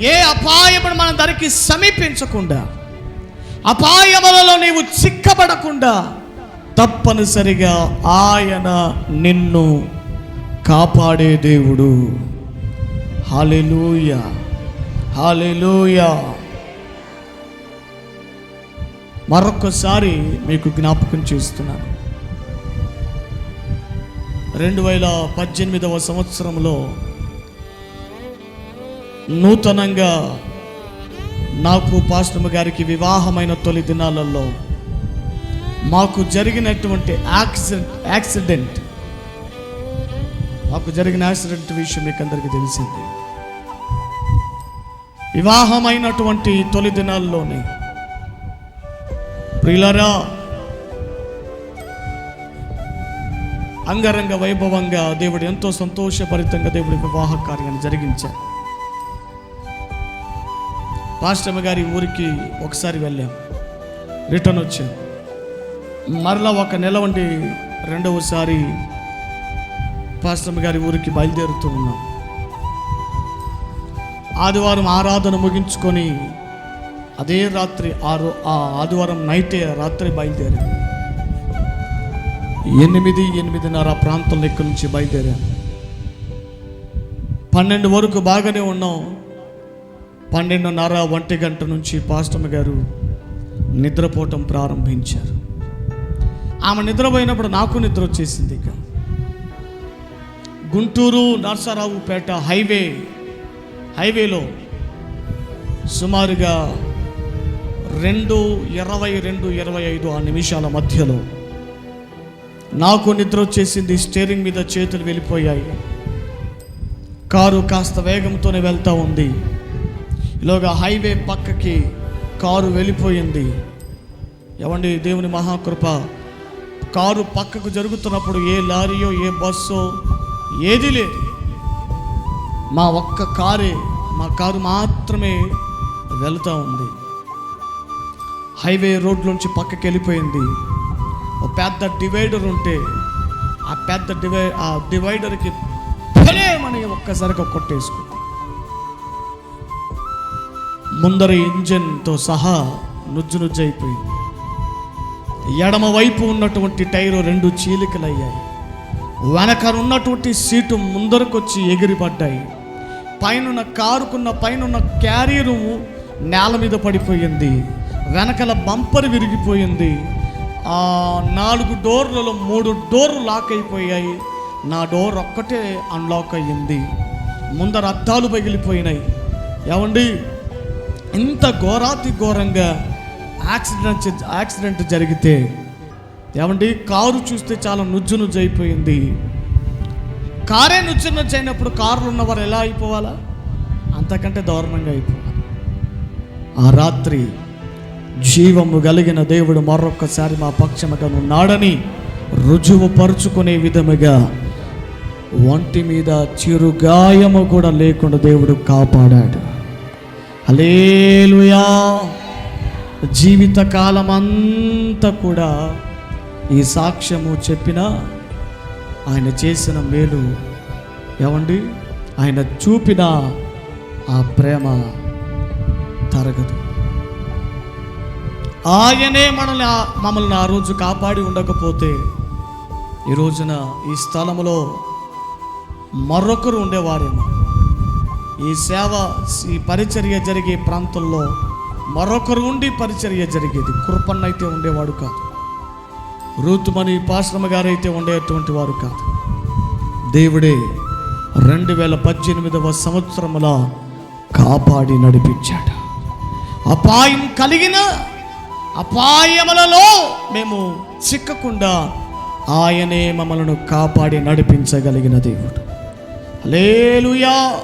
ఏ అపాయమును మన ధరికి సమీపించకుండా అపాయములలో నీవు చిక్కబడకుండా తప్పనిసరిగా ఆయన నిన్ను కాపాడే దేవుడు. హాలెలూయ హాలెలూయ మరొకసారి మీకు జ్ఞాపకం చేస్తున్నాను. రెండు వేల పద్దెనిమిదవ సంవత్సరంలో నూతనంగా నాకు పాస్టమ్ గారికి వివాహమైన తొలి దినాలలో మాకు జరిగినటువంటి యాక్సిడెంట్ యాక్సిడెంట్ మాకు జరిగిన యాక్సిడెంట్ విషయం మీకు అందరికీ తెలిసింది. వివాహమైనటువంటి తొలి దినాల్లోనే ప్రియులరా అంగరంగ వైభవంగా దేవుడు ఎంతో సంతోషభరితంగా దేవుడి వివాహ కార్యాన్ని జరిగించారు. పాస్టమ్మ గారి ఊరికి ఒకసారి వెళ్ళాం. రిటర్న్ వచ్చాం. మరలా ఒక నెల ఉండి రెండవసారి పాస్టమ్మ గారి ఊరికి బయలుదేరుతూ ఉన్నాం. ఆదివారం ఆరాధన ముగించుకొని అదే రాత్రి ఆరు ఆ ఆదివారం నైటే రాత్రి బయలుదేరాం. ఎనిమిది ఎనిమిదిన్నర ప్రాంతంలో ఇక్కడి నుంచి బయలుదేరాం. పన్నెండు వరకు బాగానే ఉన్నాం. పన్నెండున్నర ఒంటి గంట నుంచి పాస్టమ్మ గారు నిద్రపోవటం ప్రారంభించారు. ఆమె నిద్రపోయినప్పుడు నాకు నిద్ర వచ్చేసింది ఇక. గుంటూరు నర్సారావుపేట హైవే హైవేలో సుమారుగా రెండు ఇరవై రెండు ఇరవై ఐదు ఆ నిమిషాల మధ్యలో నాకు నిద్ర వచ్చేసింది. స్టీరింగ్ మీద చేతులు వెళ్ళిపోయాయి. కారు కాస్త వేగంతోనే వెళ్తూ ఉంది. ఇలాగా హైవే పక్కకి కారు వెళ్ళిపోయింది. ఏమండి దేవుని మహాకృప. కారు పక్కకు జరుగుతున్నప్పుడు ఏ లారీయో ఏ బస్సో ఏది లేదు. మా ఒక్క కారే మా కారు మాత్రమే వెళ్తూ ఉంది. హైవే రోడ్లోంచి నుంచి పక్కకి వెళ్ళిపోయింది. ఒక పెద్ద డివైడర్ ఉంటే ఆ పెద్ద డివై ఆ డివైడర్కి ఫలేమని ఒక్కసారిగా కొట్టేసుకుంది ముందర ఇంజన్తో సహా నుజ్జు నుజ్జు అయిపోయింది. ఎడమ వైపు ఉన్నటువంటి టైరు రెండు చీలికలయ్యాయి. వెనక ఉన్నటువంటి సీటు ముందరకొచ్చి ఎగిరిపడ్డాయి. పైనున్న కారుకున్న పైనున్న క్యారియరు నేల మీద పడిపోయింది. వెనకల బంపర్ విరిగిపోయింది. ఆ నాలుగు డోర్లలో మూడు డోర్లు లాక్ అయిపోయాయి. నా డోర్ ఒక్కటే అన్లాక్ అయ్యింది. ముందర అద్దాలు పగిలిపోయినాయి. ఏమండి? ఇంత ఘోరాతి ఘోరంగా యాక్సిడెంట్ యాక్సిడెంట్ జరిగితే ఏమండి? కారు చూస్తే చాలా నుజ్జు నుజ్జు అయిపోయింది. కారే నుజ్జు నుజ్జు అయినప్పుడు కారులు ఉన్నవారు ఎలా అయిపోవాలా? అంతకంటే దారుణంగా అయిపోవాలి. ఆ రాత్రి జీవము కలిగిన దేవుడు మరొక్కసారి మా పక్షముగా ఉన్నాడని రుజువు పరుచుకునే విధముగా ఒంటి మీద చిరుగాయము కూడా లేకుండా దేవుడు కాపాడాడు. అలేలుయా జీవితకాలం అంతా కూడా ఈ సాక్ష్యము చెప్పిన ఆయన చేసిన మేలు ఏమండి? ఆయన చూపిన ఆ ప్రేమ తరగదు. ఆయనే మనల్ని మమ్మల్ని ఆ రోజు కాపాడి ఉండకపోతే ఈ రోజున ఈ స్థలములో మరొకరు ఉండేవారేమో. ఈ సేవ ఈ పరిచర్య జరిగే ప్రాంతంలో మరొకరు ఉండి పరిచర్య జరిగేది. కృపన్న అయితే ఉండేవాడు కాదు. రూతుమణి పాశ్రమ గారైతే ఉండేటువంటి వారు కాదు. దేవుడే రెండు వేల పద్దెనిమిదవ సంవత్సరముల కాపాడి నడిపించాడు. అపాయం కలిగిన అపాయములలో మేము చిక్కకుండా ఆయనే మమ్మలను కాపాడి నడిపించగలిగిన దేవుడు. లేలుయా